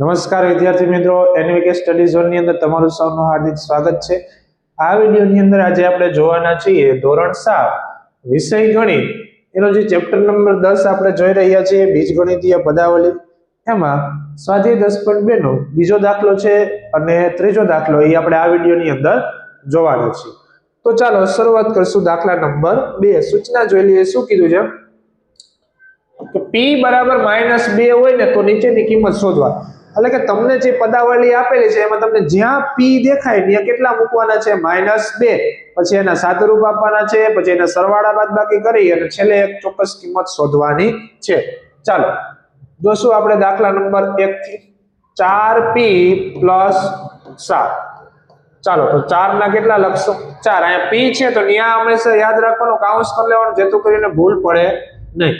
નમસ્કાર વિદ્યાર્થી મિત્રો એનવીકે સ્ટડી ઝોનની અંદર તમારું સૌનું હાર્દિક સ્વાગત છે. આ વિડીયોની અંદર આજે આપણે જોવાના છીએ ધોરણ સાત, વિષય ગણિત. એનો જે ચેપ્ટર નંબર દસ આપણે જોઈ રહ્યા છીએ, બીજગણિતીય પદાવલી. એમાં સ્વાધ્યાય દસ પોઈન્ટ બે નો બીજો દાખલો છે અને ત્રીજો દાખલો એ આપણે આ વિડીયોની અંદર જોવાનો છે. તો ચાલો શરૂઆત કરશું દાખલા નંબર બે. સૂચના જોઈ લઈએ, શું કીધું છે? કે પી બરાબર માઇનસ બે હોય ને તો નીચેની કિંમત શોધવા. એટલે કે તમને જે પદાવલી આપેલી છે, એમાં તમને જ્યાં p દેખાય ત્યાં કેટલા મૂકવાના છે? માઇનસ બે. પછી એના સાદુરૂપ આપવાના છે, પછી એના સરવાળા બાદ બાકી કરી અને છેલ્લે એક ચોક્કસ કિંમત શોધવાની છે. ચાલો, જોશું આપણે દાખલા નંબર એક થી ચાર પી પ્લસ સાત. ચાલો, તો ચાર ના કેટલા લખશો? ચાર. અહીંયા પી છે, તો ત્યાં હંમેશા યાદ રાખવાનું કાઉન્સ કરી લેવાનું, જેથી કરીને ભૂલ પડે નહીં.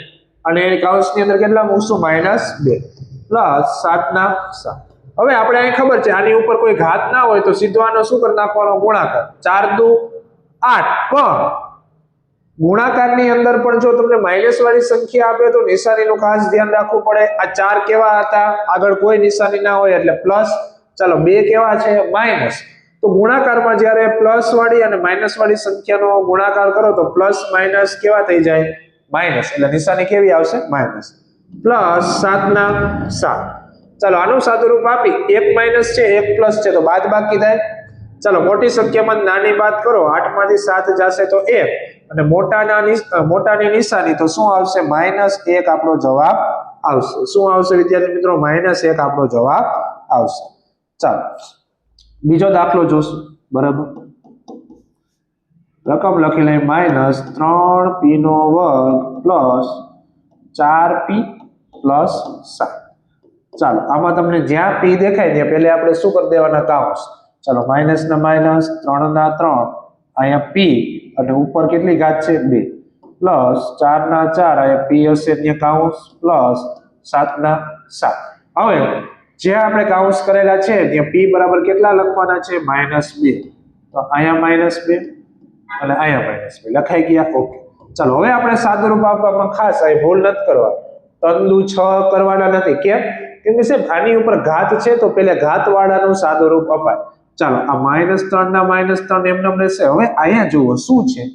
અને કાઉન્સની અંદર કેટલા મૂકશું? માઇનસ બે. પ્લસ સાતના સાત. હવે આપણે અહીં ખબર છે, આની ઉપર કોઈ ઘાત ના હોય તો સીધો આનો શું કરી નાખવાનો? ગુણાકાર. ચાર દુ આઠ. પણ ગુણાકારની અંદર પણ જો તમને માઇનસ વાળી સંખ્યા આપે તો નિશાનીનું ખાસ ધ્યાન રાખવું પડે. આ ચાર કેવા હતા? આગળ કોઈ નિશાની ના હોય એટલે પ્લસ. ચાલો, બે કેવા છે? માઇનસ તો ગુણાકારમાં જ્યારે પ્લસ વાળી અને માઇનસ વાળી સંખ્યાનો ગુણાકાર કરો તો પ્લસ માઇનસ કેવા થઈ જાય? માઇનસ એટલે નિશાની કેવી આવશે? માઇનસ પ્લસ સાતના સાત. ચાલો, આનું સાદુરૂપ આપી એક માઇનસ છે, એક પ્લસ છે, તો બાદ બાકી થાય. ચાલો, મોટી સંખ્યામાં નાની બાદ કરો, આઠમાંથી સાત જશે તો એક. અને મોટાના મોટાની નિશાની તો શું આવશે? માઇનસ એક આપણો જવાબ આવશે. શું આવશે વિદ્યાર્થી મિત્રો? માઇનસ એક આપણો જવાબ આવશે. ચાલો, બીજો દાખલો જોશું. બરાબર? રકમ લખી લઈ માઇનસ ત્રણ પી નો વર્ગ પ્લસ ચાર પી પ્લસ સાત. ચાલો, આમાં તમને જ્યાં પી દેખાય ત્યાં પહેલે આપણે શું કરી દેવાના કાઉન્સ ચાલો માઇનસ ના માઇનસ ત્રણ ના ત્રણ, અહીંયા પી અને ઉપર કેટલી ઘાત છે? બે. પ્લસ ચાર ના ચાર, અહીંયા પી હશે ત્યાં કાઉન્સ પ્લસ સાત ના સાત. હવે જે આપણે કાઉન્સ કરેલા છે, ત્યાં પી બરાબર કેટલા લખવાના છે? માઇનસ બે. તો અહીંયા માઇનસ બે અને અહીંયા માઇનસ બે. લખાઈ ગયા? ઓકે ચાલો, હવે આપણે સાદુરૂપ આપવામાં ખાસ આ ભૂલ નથી કરવા તંદુ છ કરવાના નથી. કેમ? કેમ કે સાહેબ, આની ઉપર ઘાત છે તો પેલે ઘાત વાળાનું સાદુરૂપ અપાય. ચાલો, આ માઇનસ ત્રણ ના માઇનસ ત્રણ એમને રહેશે. હવે અહીંયા જુઓ, શું છે?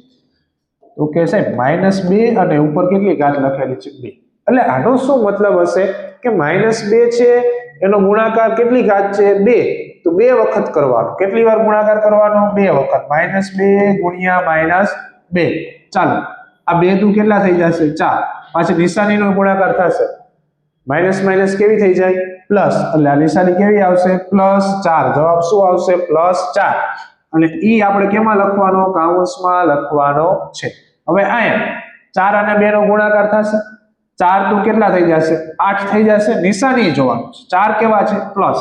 તો કે સાહેબ, માઇનસ બે અને ઉપર કેટલી ઘાત લખેલી છે? બે. એટલે આનો શું મતલબ હશે? કે માઇનસ બે છે, એનો ગુણાકાર કેટલી ઘાત છે? બે. તો બે વખત કરવાનો. કેટલી વાર ગુણાકાર કરવાનો? બે વખત. માઇનસ બે ગુણ્યા માઇનસ બે. ચાલો આ બે દુ કેટલા થઈ જશે? ચાર. પાછી નિશાનીનો ગુણાકાર થશે. માઇનસ માઇનસ કેવી થઈ જાય? પ્લસ. એટલે આ નિશાની કેવી આવશે? પ્લસ ચાર. જવાબ શું આવશે? પ્લસ ચાર. અને ઈ આપણે કેમાં લખવાનો? કાઉન્સમાં લખવાનો છે. હવે અહીંયા ચાર અને બે નો ગુણાકાર થશે. ચાર તો કેટલા થઈ જશે? આઠ થઈ જશે. નિશાની જોવાનું ચાર કેવા છે? પ્લસ.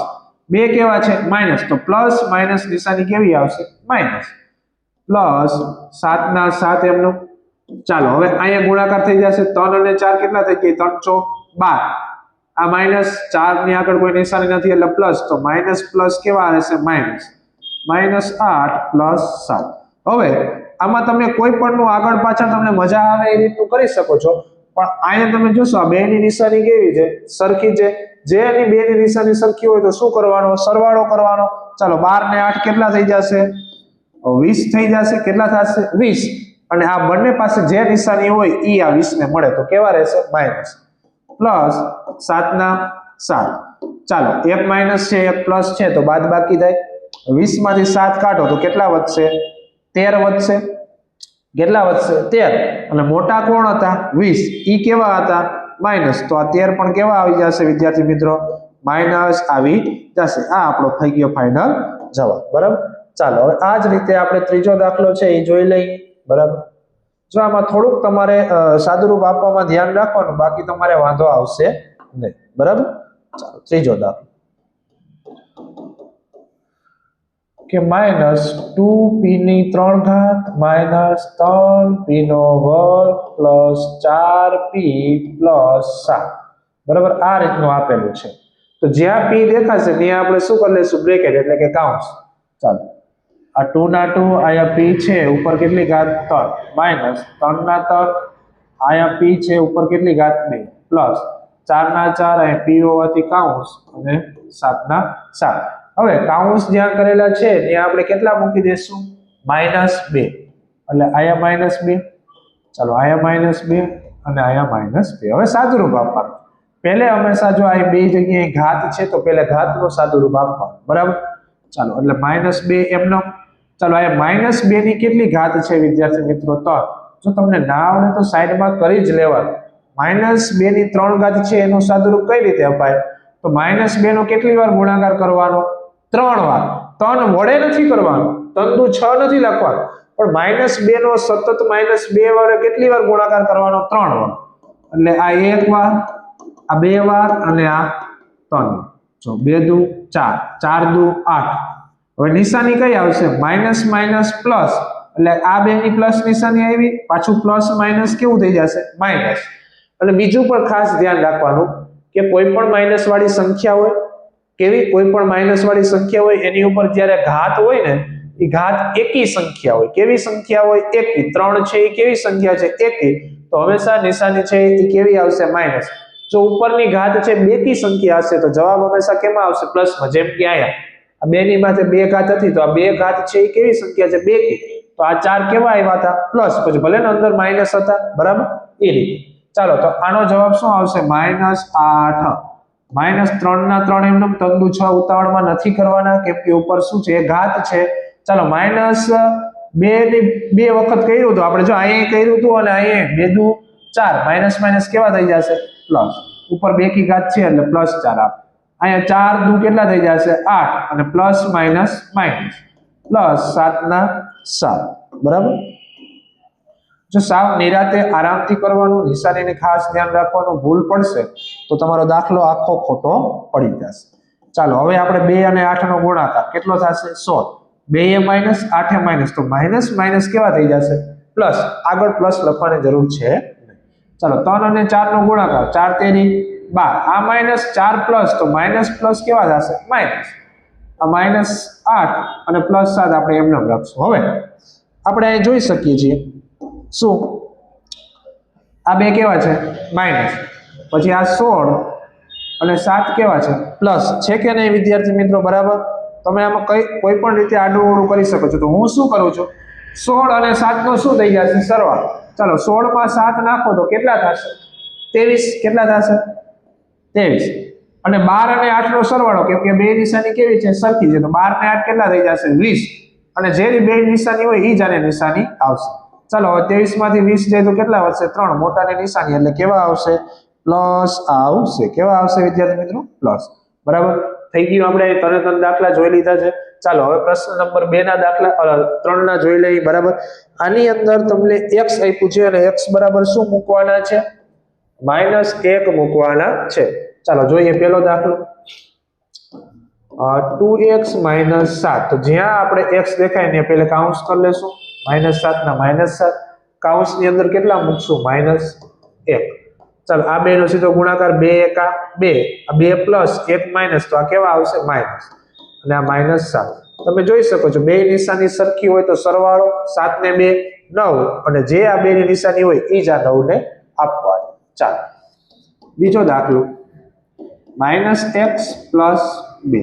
બે કેવા છે? માઇનસ. તો પ્લસ માઇનસ નિશાની કેવી આવશે? માઇનસ. પ્લસ સાતના સાત એમનો ચાલો, હવે અહીંયા ગુણાકાર થઈ જશે. ત્રણ અને ચાર કેટલા થઈ જાય ત્રણ ચો બાર. આ માઇનસ ચારની આગળ કોઈ નિશાની નથી, એટલે પ્લસ. તો માઇનસ પ્લસ કેવા રહેશે માઇનસ. માઇનસ આઠ પ્લસ સાત. હવે, આમાં તમે કોઈ પણનું આગળ પાછળ તમને મજા આવે એ રીતનું કરી શકો છો. પણ અહીંયા તમે જોશો, આ બે ની નિશાની કેવી છે? સરખી છે. જે એની બે ની નિશાની સરખી હોય તો શું કરવાનો? સરવાળો કરવાનો. ચાલો બાર ને આઠ કેટલા થઈ જશે? વીસ થઈ જશે. કેટલા થશે? વીસ. અને આ બંને પાસે જે નિશાની હોય ઈ આ વીસને મળે. તો કેવા રહેશે? માઇનસ પ્લસ સાતના સાત. ચાલો, એક માઇનસ છે, એક પ્લસ છે, તો બાદ બાકી થાય. વીસમાંથી સાત કાઢો તો કેટલા વધશે? તેર વધશે. કેટલા વધશે? તેર. અને મોટા કોણ હતા? વીસ. ઈ કેવા હતા? માઇનસ તો આ તેર પણ કેવા આવી જશે, વિદ્યાર્થી મિત્રો? માઇનસ આવી જશે. આ આપણો થઈ ગયો ફાઇનલ જવાબ. બરાબર? ચાલો, હવે આ જ રીતે આપણે ત્રીજો દાખલો છે એ જોઈ લઈએ. બરાબર? જો આમાં થોડુંક તમારે સાદુરૂપ આપવામાં ધ્યાન રાખવાનું, બાકી તમારે વાંધો આવશે નહીં. બરાબર? ચાલો, ત્રીજો દાખલો. કે માઇનસ ટુ ની ત્રણ ઘાત, માઇનસ ત્રણ પી નો વર્ગ પ્લસ ચાર પી પ્લસ સાત. બરાબર? આ રીતનું આપેલું છે. તો જ્યાં પી દેખાશે, ત્યાં આપણે શું કરી લઈશું? બ્રેકેટ, એટલે કે કાઉન્સ ચાલો. આ ટુ ના ટુ અહીંયા પી છે, ઉપર કેટલી ઘાત ત્રણ? માઇનસ ત્રણ ના ત્રણ, અહીંયા પી છે, ઉપર કેટલી ઘાત બે? પ્લસ ચારના ચાર, અહીંયા પી હોવાથી કાઉન્સ અને સાતના સાત. હવે કાઉન્સ જ્યાં કરેલા છે, ત્યાં આપણે કેટલા મૂકી દઈશું? માઇનસ બે. એટલે આયા માઇનસ બે. ચાલો આયા માઇનસ બે અને આયા માઇનસ બે. હવે સાદુરૂપ આપવાનું. પહેલે હંમેશા જો આ બે જગ્યાએ ઘાત છે, તો પહેલે ઘાતનું સાદુરૂપ આપવાનું. બરાબર? ચાલો, એટલે માઇનસ બે એમનો. ચાલો, આ માઇનસ બે ની કેટલી ઘાત છે વિદ્યાર્થી મિત્રો? ત્રણ જો તમને ના આવડે તો સાઈડમાં કરી જ લેવા માઇનસ બે ની ત્રણ ઘાત છે, એનું સાદુરૂપ કઈ રીતે અપાય? તો માઇનસ બે નો કેટલી વાર ગુણાકાર કરવાનો? ત્રણ વાર. ત્રણ વડે નથી કરવાનો. ત્રણ છ નથી લખવાનું. પણ માઇનસ બે નો સતત માઇનસ બે વાર કેટલી વાર ગુણાકાર કરવાનો? ત્રણ વાર. એટલે આ એક વાર, આ બે વાર અને આ ત્રણ જો બે દુ ચાર. ચાર દુ આઠ. હવે નિશાની કઈ આવશે? Minus minus plus. એટલે આ બે ની પ્લસ નિશાની આવી, પાછું પ્લસ માઇનસ કેવું થઈ જશે? માઇનસ. અને બીજું પણ ખાસ ધ્યાન રાખવાનું કે કોઈ પણ માઇનસ વાળી સંખ્યા હોય, કેવી કોઈ પણ માઇનસ વાળી સંખ્યા હોય, એની ઉપર જ્યારે ઘાત હોય ને, એ ઘાત એકી સંખ્યા હોય. કેવી સંખ્યા હોય? એકી. ત્રણ છે એ કેવી સંખ્યા છે? એકી. તો હંમેશા નિશાની છે એ કેવી આવશે? માઇનસ. જો ઉપરની ઘાત છે બેકી સંખ્યા હશે, તો જવાબ હંમેશા કેમાં આવશે? પ્લસમાં. જેમ કે આયા આ બેની માથે બે ઘાત હતી, તો આ બે ઘાત છે એ કેવી સંખ્યા છે? બેકી તો આ ચાર કેવા આવ્યા હતા? પ્લસ, પછી ભલે ને અંદર માઇનસ હતા, બરાબર? એ રીતે. ચાલો, તો આનો જવાબ શું આવશે? માઇનસ આઠ. માઇનસ ત્રણ ના ત્રણ એમને તંદુ છ ઉતાવળમાં નથી કરવાના, કેમ કે ઉપર શું છે? ઘાત છે. ચાલો, માઇનસ બે ની બે વખત કર્યું હતું આપણે જો અહીંયા કર્યું હતું અને અહીંયા બે દુ ચાર. માઇનસ માઇનસ કેવા થઈ જશે? પ્લસ. ઉપર બે કી ઘાત છે એટલે પ્લસ ચાર આપ. અહીંયા ચાર દુ કેટલા થઈ જશે? આઠ. અને પ્લસ માઇનસ માઇનસ પ્લસ સાતના સાત. બરાબર? જો સાવ નિરાતે આરામથી કરવાનું નિશાનીને ખાસ ધ્યાન રાખવાનું ભૂલ પડશે, તો તમારો દાખલો આખો ખોટો પડી જશે. ચાલો, હવે આપણે બે અને આઠનો ગુણાકાર. કેટલો થશે? સો બે એ માઇનસ આઠે માઇનસ તો માઇનસ માઇનસ કેવા થઈ જશે? પ્લસ આગળ પ્લસ લખવાની જરૂર છે ચાલો, ત્રણ અને ચારનો ગુણાકાર. ચાર તેરી બાર. આ માઇનસ ચાર પ્લસ તો માઇનસ પ્લસ કેવા થશે માઇનસ આ માઇનસ આઠ અને પ્લસ સાત આપણે એમને રાખશું. હવે, આપણે જોઈ શકીએ છીએ. શું? આ બે કેવા છે? માઇનસ પછી આ સોળ અને સાત કેવા છે? પ્લસ છે કે નહીં, વિદ્યાર્થી મિત્રો? બરાબર? તમે આમાં કઈ કોઈ પણ રીતે આડું ઓળું કરી શકો છો. તો હું શું કરું છું? સોળ અને સાતનો શું થઈ જશે? સરવાળો. ચાલો, સોળમાં સાત નાખો તો કેટલા થશે? ત્રેવીસ. કેટલા થશે? ત્રેવીસ. અને બાર અને આઠનો સરવાળો, કેમ કે બે નિશાની કેવી છે? સરખી છે. તો બાર ને આઠ કેટલા થઈ જશે? વીસ. અને જે બે નિશાની હોય એ જ આને નિશાની આવશે. ચાલો, હવે ત્રેવીસમાંથી વીસ જાય તો કેટલા વધશે? ત્રણ. મોટાની નિશાની, એટલે કેવા આવશે? પ્લસ આવશે. કેવા આવશે વિદ્યાર્થી મિત્રો? પ્લસ. બરાબર? થઈ ગયું આપણે ત્રણ દાખલા જોઈ લીધા છે. ચાલો, હવે પ્રશ્ન નંબર બે ના દાખલા ત્રણ ના જોઈ લઈએ. બરાબર? આની અંદર તમને એક્સ આપ્યું છે અને એક્સ બરાબર શું મૂકવાના છે? માઇનસ એક મૂકવાના છે. ચાલો જોઈએ પેલો દાખલો. ટુ એક્સ માઇનસ સાત. તો જ્યાં આપણે એક્સ દેખાય ને પેલે કાઉન્સ કરી લેશું. માઇનસ સાત ના માઇનસ સાત. કાઉન્સની અંદર કેટલા મૂકશું? માઇનસ એક. ચાલો, આ બે નો સીધો ગુણાકાર બે એકા બે. આ બે પ્લસ એક માઇનસ તો આ કેવા આવશે? માઇનસ અને આ માઇનસ સાત. તમે જોઈ શકો છો, બે નિશાની સરખી હોય તો સરવાળો સાત ને બે, નવ. અને જે આ બે ની નિશાની હોય એ જ આ નવ ને આપવાની ચાલો. બીજો દાખલો. માઇનસ એક્સ પ્લસ બે.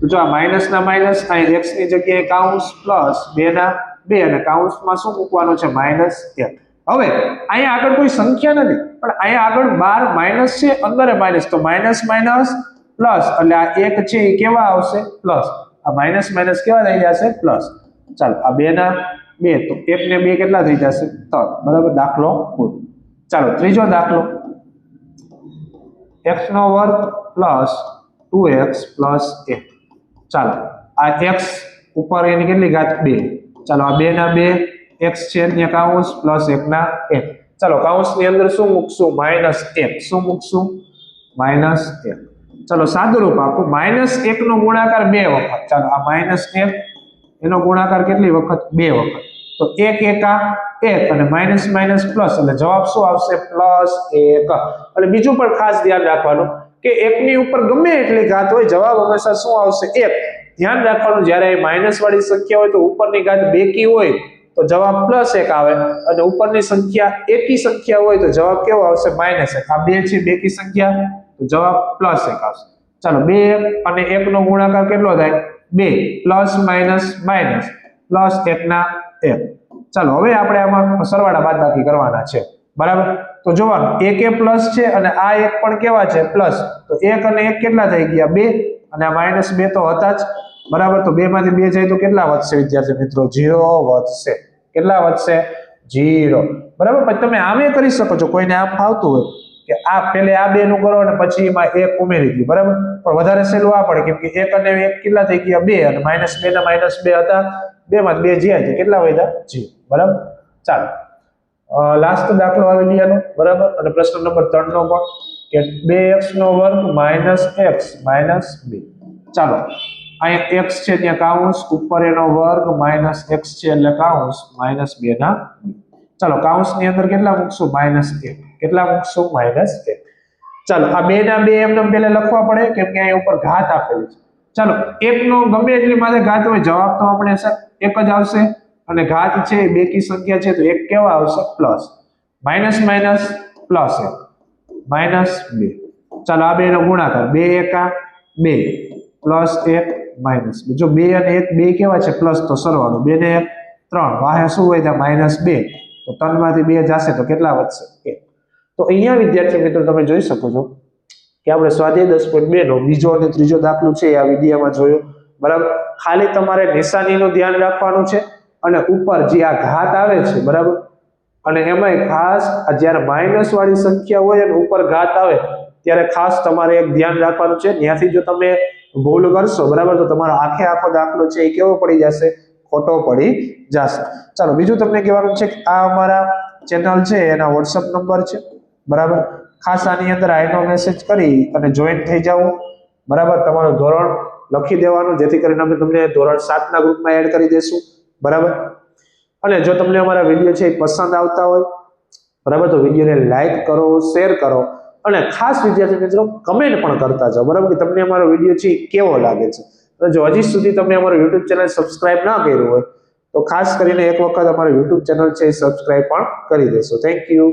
તો જો આ માઇનસ ના માઇનસ અહીં એક્સની જગ્યાએ કાઉન્સ પ્લસ બે ના બે અને કાઉન્સમાં શું મૂકવાનું છે? માઇનસ એક. હવે, અહીંયા આગળ કોઈ સંખ્યા નથી, પણ અહીંયા આગળ બાર માઇનસ છે, અંદર માઇનસ. તો માઇનસ માઇનસ પ્લસ, એટલે આ એક છે એ કેવા આવશે? પ્લસ. આ માઇનસ માઇનસ કેવા થઈ જશે? પ્લસ. ચાલો, આ બે ના બે. તો એક ને બે કેટલા થઈ જશે? ત્રણ. બરાબર? દાખલો પૂરો. ચાલો, ત્રીજો દાખલો. એક્સ નો વર્ગ પ્લસ ટુ એક્સ પ્લસ એક ચાલો, આ એક્સ ઉપર એની કેટલી ઘાત? બે. ચાલો, આ બે ના બે એક્સ છે, અહીંયા કાઉન્સ પ્લસ એકના એક ચાલો, કાઉન્સની અંદર શું મૂકશું? માઇનસ એક. શું મૂકશું? માઇનસ એક. ચાલો, સાદુરૂપ આપું. માઇનસ એકનો ગુણાકાર બે વખત. ચાલો, આ માઇનસ એનો ગુણાકાર કેટલી વખત? બે વખત. તો એક એકા એક અને માઇનસ માઇનસ પ્લસ એટલે જવાબ શું આવશે? પ્લસ એક. અને બીજું પણ ખાસ ધ્યાન રાખવાનું કે એકની ઉપર ગમે એટલી ઘાત હોય, જવાબ હંમેશા શું આવશે? એક. ધ્યાન રાખવાનું, જ્યારે માઇનસ વાળી સંખ્યા હોય તો ઉપરની ઘાત બેકી હોય તો જવાબ પ્લસ એક આવે. અને ઉપરની સંખ્યા એકી સંખ્યા હોય તો જવાબ કેવો આવશે? માઇનસ એક. આ બે છે બેકી સંખ્યા, તો જવાબ પ્લસ એક આવશે. ચાલો, બે એક અને એકનો ગુણાકાર કેટલો થાય? બે. પ્લસ માઇનસ માઇનસ પ્લસ એકના એક. ચાલો, હવે આપણે આમાં સરવાળા બાદબાકી કરવાના છે. બરાબર? તો જોવાનું, એક એ પ્લસ છે અને આ એક પણ કેવા છે? પ્લસ તો એક અને એક કેટલા થઈ ગયા? બે. અને આ માઇનસ બે તો હતા જ. બરાબર? તો બે માંથી બે જાય તો કેટલા વધશે, વિદ્યાર્થી મિત્રો? જીરો વધશે. કેટલા વધશે? જીરો બરાબર? પછી તમે આમે કરી શકો છો. કોઈને આમ ફાવતું હોય કે આ પેલે આ બે નું કરો અને પછી એમાં એક ઉમેરી દીધું બરાબર? પણ વધારે સહેલું આ પડે, કેમ કે એક અને એક કેટલા થઈ ગયા? બે. અને માઇનસ બે ને માઇનસ બે હતા. બે માં બે જે છે. કેટલા વધ્યા જી. બરાબર? ચાલો. લાસ્ટ દાખલો આવી લીયાનો બરાબર? અને પ્રશ્ન નંબર ત્રણ નો પણ. કે બે એક્સ નો વર્ગ માઇનસ એક્સ માઇનસ બે ચાલો. અહીંયા એક્સ છે ત્યાં કાઉન્સ. ઉપર એનો વર્ગ માઇનસ એક્સ છે એટલે કાઉન્સ માઇનસ બે ના ચાલો, કાઉન્સની અંદર કેટલા મૂકશું? માઇનસ એક. કેટલા મૂકશું? માઇનસ એક. ચાલો, આ બે ના બે એમને પેલા લખવા પડે કેમ કે અહીંયા ઉપર ઘાત આપેલી છે. ચાલો એક નો ગમે એટલી માથે ઘાત હોય, જવાબ તો આપણે એક જ આવશે. અને ઘાત છે એ બેકી સંખ્યા છે, તો એક કેવા આવશે? પ્લસ. માઇનસ માઇનસ પ્લસ એક. માઇનસ બે. ચાલો, આ બે નો ગુણાકાર. બે એકા બે. પ્લસ એક માઇનસ બે. જો બે અને એક બે કેવા છે? પ્લસ તો સરવાળો. બે ને એક, ત્રણ. વાહે શું હોય? ત્યાં માઇનસ બે. તો ત્રણમાંથી બે જશે, તો કેટલા વધશે? એક. તો અહીંયા વિદ્યાર્થી મિત્રો, તમે જોઈ શકો છો કે આપણે સ્વાધ્યાય દસ પોઈન્ટ બે નો બીજો અને ત્રીજો દાખલો છે આ વિડીયોમાં જોયો. બરાબર? ખાલી તમારે નિશાનીનું ધ્યાન રાખવાનું છે અને ઉપર જે આ ઘાત આવે છે, બરાબર? અને એમાંય ખાસ જ્યારે માઇનસ વાળી સંખ્યા હોય અને ઉપર ઘાત આવે, ત્યારે ખાસ તમારે એક ધ્યાન રાખવાનું છે. ત્યાંથી જો તમે ભૂલ કરશો, બરાબર? તો તમારો આખે આખો દાખલો છે એ કેવો પડી જશે? ખોટો પડી જશે. ચાલો, બીજું તમને કહેવાનું છે કે આ અમારા ચેનલ છે, એના વોટ્સઅપ નંબર છે. બરાબર? ખાસ આની અંદર આઈનો મેસેજ કરી અને જોઈન થઈ જાઓ. બરાબર? તમારું ધોરણ લખી દેવાનું, જેથી કરીને અમે તમને ધોરણ સાતના ગ્રુપમાં એડ કરી દેશું. બરાબર? અને જો તમને અમારા વીડિયો છે એ પસંદ આવતા હોય, બરાબર? તો વિડીયોને લાઇક કરો શેર કરો. અને ખાસ વિદ્યાર્થી મિત્રો કમેન્ટ પણ કરતા જાઓ. બરાબર? કે તમને અમારો વીડિયો છે કેવો લાગે છે? અને જો હજી સુધી તમે અમારું યુટ્યુબ ચેનલ સબસ્ક્રાઇબ ના કર્યું હોય, તો ખાસ કરીને એક વખત અમારું યુટ્યુબ ચેનલ છે એ સબસ્ક્રાઇબ પણ કરી દેશો. Thank you